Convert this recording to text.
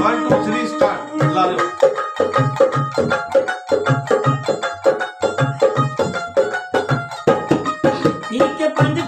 one two three start Lalu నీకే పంది